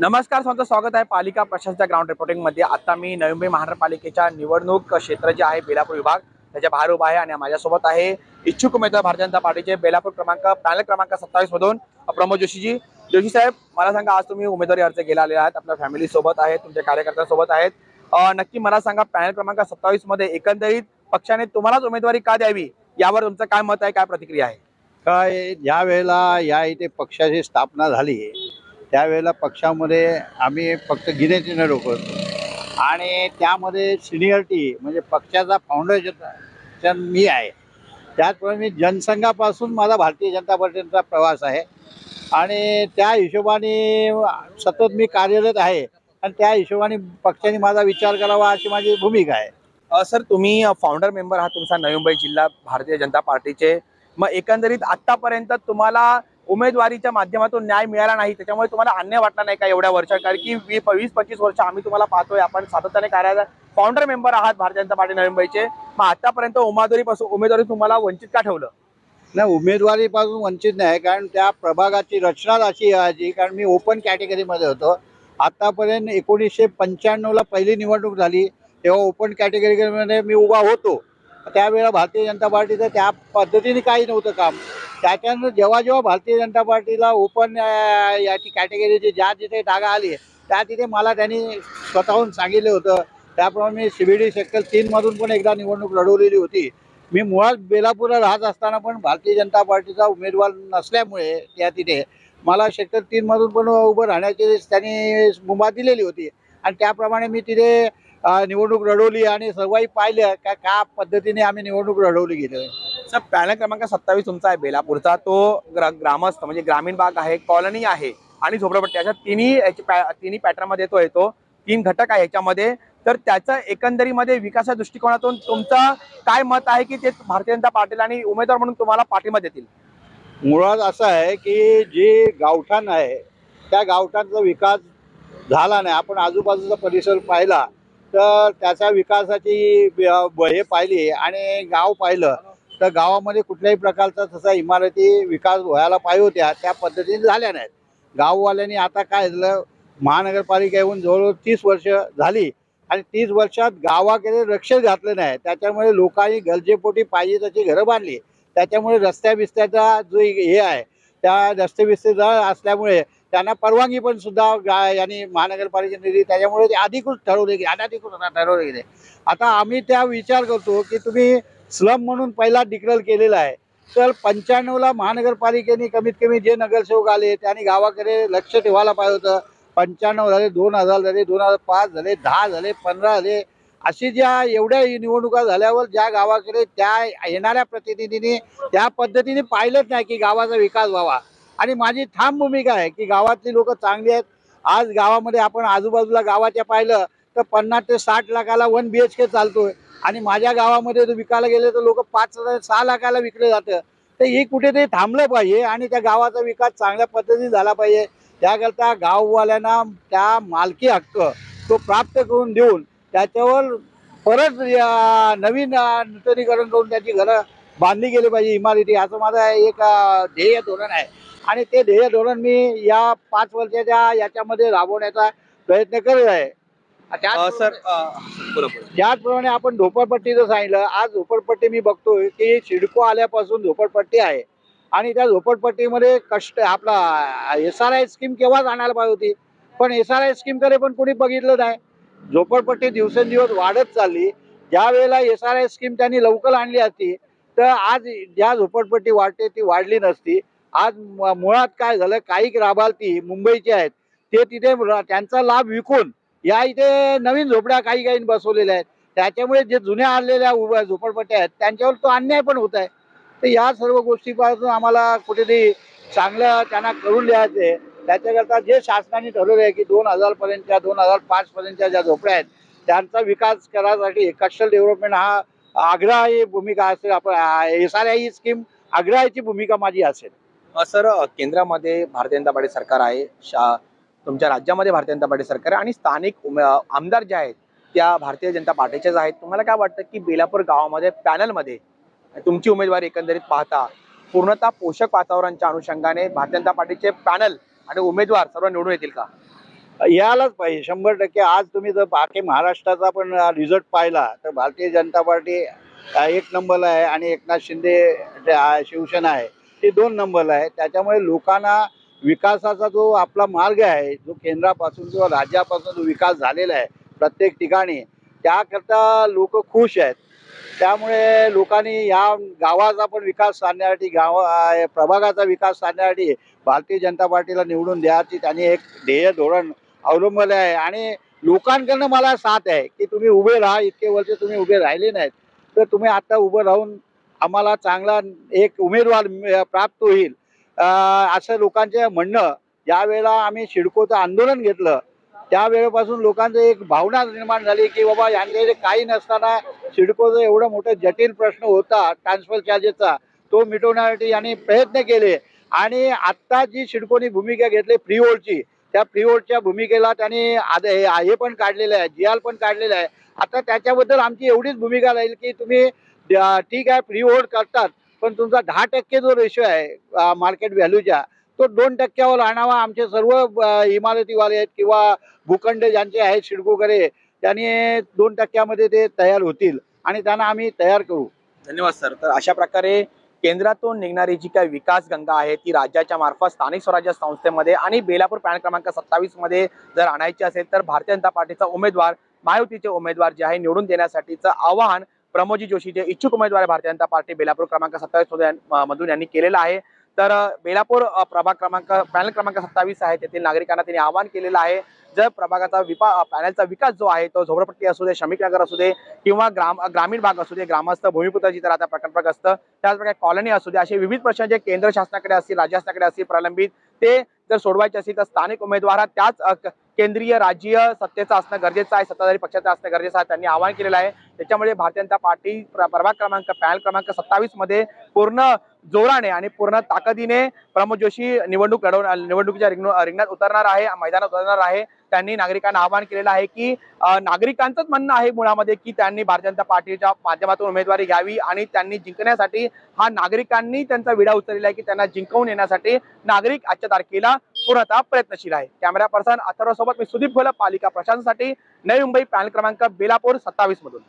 नमस्कार तुमचं स्वागत आहे पालिका प्रशासनाच्या ग्राउंड रिपोर्टिंगमध्ये आता मी नवी मुंबई महानगरपालिकेच्या निवडणूक क्षेत्र जे आहे बेलापूर विभाग त्याच्या बाहेर उभा आहे आणि माझ्यासोबत आहे इच्छुक उमेदवार भारतीय जनता पार्टीचे बेलापूर क्रमांक पॅनल क्रमांक सत्तावीस मधून प्रमोद जोशीजी. जोशी साहेब मला सांगा आज तुम्ही उमेदवारी अर्ज केला आले आहात आपल्या फॅमिली सोबत आहेत तुमच्या कार्यकर्त्यांसोबत आहेत. नक्की मला सांगा पॅनल क्रमांक सत्तावीसमध्ये एकंदरीत पक्षाने तुम्हालाच उमेदवारी का द्यावी? यावर तुमचं काय मत आहे काय प्रतिक्रिया आहे? काय ज्या वेळेला या इथे पक्षाची स्थापना झाली त्यावेळेला पक्षामध्ये आम्ही फक्त गिनेचिने लोक होतो. आणि त्यामध्ये सिनियरिटी म्हणजे पक्षाचा फाउंडेशन मी आहे. त्याचप्रमाणे मी जनसंघापासून माझा भारतीय जनता पार्टीचा प्रवास आहे. आणि त्या हिशोबाने सतत मी कार्यरत आहे. आणि त्या हिशोबाने पक्षाने माझा विचार करावा अशी माझी भूमिका आहे. सर तुम्ही फाउंडर मेंबर आहात तुमचा नवी मुंबई जिल्हा भारतीय जनता पार्टीचे. मग एकंदरीत आत्तापर्यंत तुम्हाला उमेदवारीच्या माध्यमातून न्याय मिळाला नाही त्याच्यामुळे तुम्हाला अन्याय वाटला नाही का एवढ्या वर्षात? कारण की वी- वीस पंचवीस वर्ष आम्ही तुम्हाला पाहतोय आपण सातत्याने कार्यालय फाउंडर मेंबर आहात भारतीय जनता पार्टी नवी मुंबईचे मग आतापर्यंत उमेदवारीपासून उमेदवारी तुम्हाला वंचित का ठेवलं? नाही उमेदवारीपासून वंचित नाही कारण त्या प्रभागाची रचनाच अशी आहे कारण मी ओपन कॅटेगरीमध्ये होतो. आतापर्यंत एकोणीसशे पंच्याण्णवला पहिली निवडणूक झाली तेव्हा ओपन कॅटेगरीमध्ये मी उभा होतो. त्यावेळेला भारतीय जनता पार्टीचं त्या पद्धतीने काही नव्हतं काम. त्याच्यानंतर जेव्हा जेव्हा भारतीय जनता पार्टीला ओपन याची कॅटेगरीची ज्या जिथे जागा आली त्या तिथे मला त्यांनी स्वतःहून सांगितलं होतं. त्याप्रमाणे मी सी बी डी सेक्टर तीनमधून पण एकदा निवडणूक लढवलेली होती. मी मुळात बेलापूरला राहत असताना पण भारतीय जनता पार्टीचा उमेदवार नसल्यामुळे त्या तिथे मला सेक्टर तीनमधून पण उभं राहण्याची त्यांनी मुभा दिलेली होती. आणि त्याप्रमाणे मी तिथे निवडणूक लढवली आणि सर्वही पाहिलं का का पद्धतीने आम्ही निवडणूक लढवली गेली सर पॅनल क्रमांक सत्तावीस तुमचा आहे बेलापूरचा. तो ग्रा- ग्रामस्थ म्हणजे ग्रामीण भाग आहे कॉलनी आहे आणि झोपडपट्टी. अशा तिन्ही याची पॅ- तिन्ही पॅटर्नमध्ये येतो येतो. तीन घटक आहे याच्यामध्ये. तर त्याचा एकंदरीमध्ये विकासा दृष्टिकोनातून तुमचं काय मत आहे की ते भारतीय जनता पार्टीला आणि उमेदवार म्हणून तुम्हाला पाठिंबा देतील? मुळात असं आहे की जे गावठाण आहे त्या गावठाणचा विकास झाला नाही. आपण आजूबाजूचा परिसर पाहिला तर त्याचा विकासाची ब- ब- हे पाहिली आणि गाव पाहिलं तर गावामध्ये कुठल्याही प्रकारचा तसा इमारती विकास व्हायला पाहिजे होत्या त्या पद्धतीने झाल्या नाहीत. गाववाल्यांनी आता काय झालं महानगरपालिका येऊन जवळजवळ तीस वर्ष झाली आणि तीस वर्षात गावाकडे लक्ष घातलं नाही. त्याच्यामुळे लोकांनी गरजेपोटी पाहिजे त्याची घरं बांधली. त्याच्यामुळे रस्त्या बिस्त्याचा जो हे आहे त्या रस्ते बिस्ते असल्यामुळे त्यांना परवानगी पण सुद्धा यांनी महानगरपालिकेने दिली त्याच्यामुळे ते अधिकृत ठरवले गेले अनधिकृत ठरवले गेले. आता आम्ही त्या विचार करतो की तुम्ही स्लम म्हणून पहिला डिक्लेअर केलेला आहे. तर पंच्याण्णवला महानगरपालिकेने कमीत कमी जे नगरसेवक आले त्यांनी गावाकडे लक्ष ठेवायला पाहिजे होतं. पंच्याण्णव झाले दोन हजार झाले दोन हजार पाच झाले दहा झाले पंधरा झाले. अशी ज्या एवढ्या निवडणुका झाल्यावर ज्या गावाकडे त्या येणाऱ्या प्रतिनिधींनी त्या पद्धतीने पाहिलंच नाही की गावाचा विकास व्हावा. आणि माझी ठाम भूमिका आहे की गावातली लोक चांगली आहेत. आज गावामध्ये आपण आजूबाजूला गावाच्या पाहिलं तर पन्नास ते साठ लाखाला वन बी एच के चालतोय. आणि माझ्या गावामध्ये जर विकायला गेले तर लोक पाच सहा लाखाला विकलं जातं. तर हे कुठेतरी थांबलं पाहिजे आणि त्या गावाचा विकास चांगल्या पद्धतीने झाला पाहिजे. त्याकरता गाववाल्यांना त्या मालकी हक्क तो प्राप्त करून देऊन त्याच्यावर परत नवीन नूतनीकरण करून त्याची घरं बांधली गेली पाहिजे. इमारती असं माझं एक ध्येय धोरण आहे. आणि ते ध्येय धोरण मी या पाच वर्षाच्या याच्यामध्ये राबवण्याचा प्रयत्न करत आहे. सर त्याचप्रमाणे आपण झोपडपट्टीचं सांगितलं. आज झोपडपट्टी मी बघतोय की सिडको आल्यापासून झोपडपट्टी आहे. आणि त्या झोपडपट्टीमध्ये कष्ट आपला एस आर आय स्कीम केव्हाच आणायला पाहिजे होती? पण एस आर आय स्कीमकडे पण कोणी बघितलं नाही. झोपडपट्टी दिवसेंदिवस वाढत चालली. ज्या वेळेला एस आर आय स्कीम त्यांनी लवकर आणली असती तर आज ज्या झोपडपट्टी वाढते ती वाढली नसती. आज म- मुळात काय झालं काही लाभार्थी मुंबईचे आहेत ते तिथे त्यांचा लाभ विकून या इथे नवीन झोपड्या काही काही बसवलेल्या आहेत. त्याच्यामुळे जे जुन्या आलेल्या उभ्या झोपडपट्ट्या आहेत त्यांच्यावर तो अन्याय पण होत आहे. तर या सर्व गोष्टीपासून आम्हाला कुठेतरी चांगलं त्यांना करून लिहायचं आहे त्याच्याकरता जे शासनाने ठरवलं आहे की दोन हजार पर्यंतच्या दोन हजार पाच पर्यंतच्या ज्या झोपड्या आहेत त्यांचा विकास करायसाठी कस्टल डेव्हलपमेंट हा आग्रही भूमिका असेल. आपण एस आर आय स्कीम आग्रहाची भूमिका माझी असेल. सर केंद्रामध्ये भारतीय जनता पार्टी सरकार आहे शा तुमच्या राज्यामध्ये भारतीय जनता पार्टी सरकार आहे आणि स्थानिक उमे- आमदार जे आहेत त्या भारतीय जनता पार्टीचेच आहेत. तुम्हाला काय वाटतं की बेलापूर गावामध्ये पॅनलमध्ये तुमची उमेदवारी एकंदरीत पाहता पूर्णतः पोषक वातावरणाच्या अनुषंगाने भारतीय जनता पार्टीचे पॅनल आणि उमेदवार सर्व निवडून येतील का? यायलाच पाहिजे. शंभर टक्के आज तुम्ही जर बाकी महाराष्ट्राचा पण रिझल्ट पाहिला तर भारतीय जनता पार्टी एक नंबरला आहे आणि एकनाथ शिंदे शिवसेना आहे. ते दोन नंबरला आहे. त्याच्यामुळे लोकांना विकासाचा जो आपला मार्ग आहे जो केंद्रापासून किंवा राज्यापासून जो विकास झालेला आहे प्रत्येक ठिकाणी त्याकरता लोक खुश आहेत. त्यामुळे लोकांनी या गावाचा पण विकास साधण्यासाठी गाव प्रभागाचा विकास साधण्यासाठी भारतीय जनता पार्टीला निवडून द्याची त्यांनी एक ध्येय धोरण अवलंबले आहे. आणि लोकांकडनं मला साथ आहे की तुम्ही उभे राहा इतके वर्ष तुम्ही उभे राहिले नाहीत. तर तुम्ही आता उभं राहून आम्हाला चांगला एक उमेदवार प्राप्त होईल. असं लोकांचे म्हणणं. ज्यावेळेला आम्ही शिडकोचं आंदोलन घेतलं. त्यावेळेपासून लोकांचं एक भावना निर्माण झाली की बाबा यांच्याकडे काही नसताना शिडकोचं एवढं मोठं जटिल प्रश्न होता ट्रान्सफर चार्जेसचा तो मिटवण्यासाठी यांनी प्रयत्न केले. आणि आत्ता जी सिडकोनी भूमिका घेतली फ्रीहोल्डची त्या फ्रीहोल्डच्या भूमिकेला त्यांनी आद- हे पण काढलेलं आहे जियाल पण काढलेलं आहे. आता त्याच्याबद्दल आमची एवढीच भूमिका राहील की तुम्ही ठीक आहे प्री होल्ड करतात. पण तुमचा दहा टक्के जो रेशो आहे मार्केट व्हॅल्यूच्या तो दोन टक्क्यावर आणावा. आमचे सर्व इमारतीवाले आहेत किंवा भूखंड ज्यांचे आहेत सिडकोकडे त्यांनी दोन टक्क्यामध्ये ते तयार होतील आणि त्यांना आम्ही तयार करू. धन्यवाद सर. तर अशा प्रकारे केंद्रातून निघणारी जी काही विकास गंगा आहे ती राज्याच्या मार्फत स्थानिक स्वराज्य संस्थेमध्ये आणि बेलापूर पॅन क्रमांक सत्तावीसमध्ये जर आणायची असेल तर भारतीय जनता पार्टीचा उमेदवार महायुतीचे उमेदवार जे आहे निवडून देण्यासाठीचं आवाहन प्रमोदजी जोशी जे इच्छुक उमेदवार भारतीय जनता पार्टी बेलापूर क्रमांक सत्तावीस मधून यांनी केलेला आहे. तर बेलापूर प्रभाग क्रमांक पॅनल क्रमांक सत्तावीस आहे तेथील नागरिकांना त्यांनी आवाहन केलेलं आहे. जर प्रभागाचा विपा पॅनलचा विकास जो आहे तो झोपडपट्टी असू दे श्रमिक नगर असू दे किंवा ग्राम ग्रामीण भाग असू दे ग्रामस्थ भूमिपुत्र जिथे राहतात प्रकल्पग्रस्त त्याचप्रकारे कॉलनी असू दे असे विविध प्रश्न जे केंद्र शासनाकडे असतील राज्य शासनाकडे असतील प्रलंबित ते जर सोडवायचे असतील तर स्थानिक उमेदवार त्याच केंद्रीय राज्य सत्तेचा असणं गरजेचं आहे सत्ताधारी पक्षाचं असणं गरजेचं आहे त्यांनी आवाहन केलेलं आहे. त्याच्यामुळे भारतीय जनता पार्टी प्र- प्रभाग क्रमांक पॅनल क्रमांक सत्तावीसमध्ये पूर्ण जोराने आणि पूर्ण ताकदीने प्रमोद जोशी निवडणूक लढव निवडणुकीच्या रिंग रिंगणात उतरणार आहे मैदानात उतरणार आहे. त्यांनी नागरिकांना आवाहन केलेलं आहे की नागरिकांचंच म्हणणं आहे मुळामध्ये की त्यांनी भारतीय जनता पार्टीच्या माध्यमातून उमेदवारी घ्यावी आणि त्यांनी जिंकण्यासाठी हा नागरिकांनी त्यांचा विडा उचललेला आहे की त्यांना जिंकवून येण्यासाठी नागरिक आजच्या तारखेला पूर्णतः प्रयत्नशील आहे. कॅमेरा पर्सन अथर्व सोबत मी सुदीप घोलप पालिका प्रशासनासाठी नवी मुंबई पॅनल क्रमांक बेलापूर सत्तावीस मधून